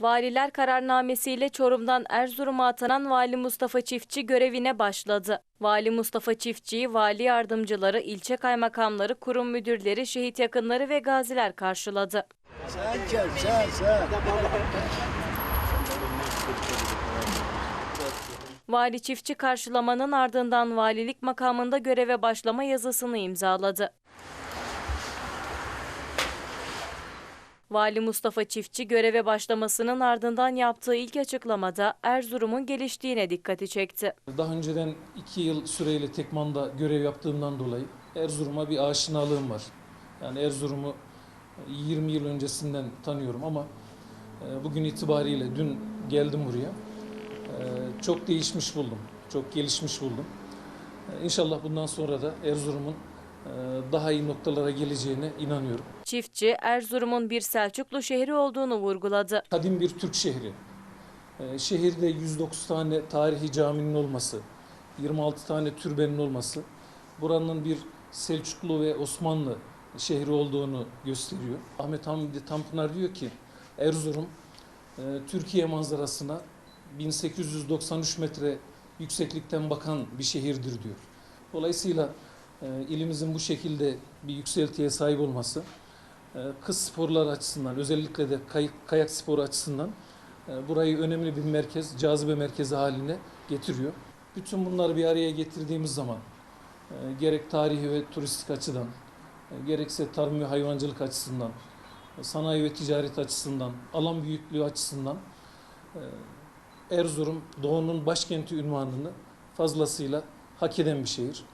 Valiler kararnamesiyle Çorum'dan Erzurum'a atanan Vali Mustafa Çiftçi görevine başladı. Vali Mustafa Çiftçi'yi vali yardımcıları, ilçe kaymakamları, kurum müdürleri, şehit yakınları ve gaziler karşıladı. Sen gel, sen, sen. Vali Çiftçi karşılamanın ardından valilik makamında göreve başlama yazısını imzaladı. Vali Mustafa Çiftçi göreve başlamasının ardından yaptığı ilk açıklamada Erzurum'un geliştiğine dikkati çekti. Daha önceden iki yıl süreyle Tekman'da görev yaptığımdan dolayı Erzurum'a bir aşinalığım var. Yani Erzurum'u 20 yıl öncesinden tanıyorum ama e, bugün itibariyle dün geldim buraya. E, Çok değişmiş buldum, çok gelişmiş buldum. E, İnşallah bundan sonra da Erzurum'un e, daha iyi noktalara geleceğine inanıyorum. Çiftçi Erzurum'un bir Selçuklu şehri olduğunu vurguladı. kadim bir Türk şehri. Ee, Şehirde 109 tane tarihi caminin olması, 26 tane türbenin olması buranın bir Selçuklu ve Osmanlı şehri olduğunu gösteriyor. Ahmet Hamdi Tanpınar diyor ki Erzurum e, Türkiye manzarasına 1893 metre yükseklikten bakan bir şehirdir diyor. Dolayısıyla e, ilimizin bu şekilde bir yükseltiye sahip olması kız sporları açısından özellikle de kayık, kayak sporu açısından e, burayı önemli bir merkez, cazibe merkezi haline getiriyor. Bütün bunları bir araya getirdiğimiz zaman e, gerek tarihi ve turistik açıdan, e, gerekse tarım ve hayvancılık açısından, e, sanayi ve ticaret açısından, alan büyüklüğü açısından e, Erzurum Doğu'nun başkenti ünvanını fazlasıyla hak eden bir şehir.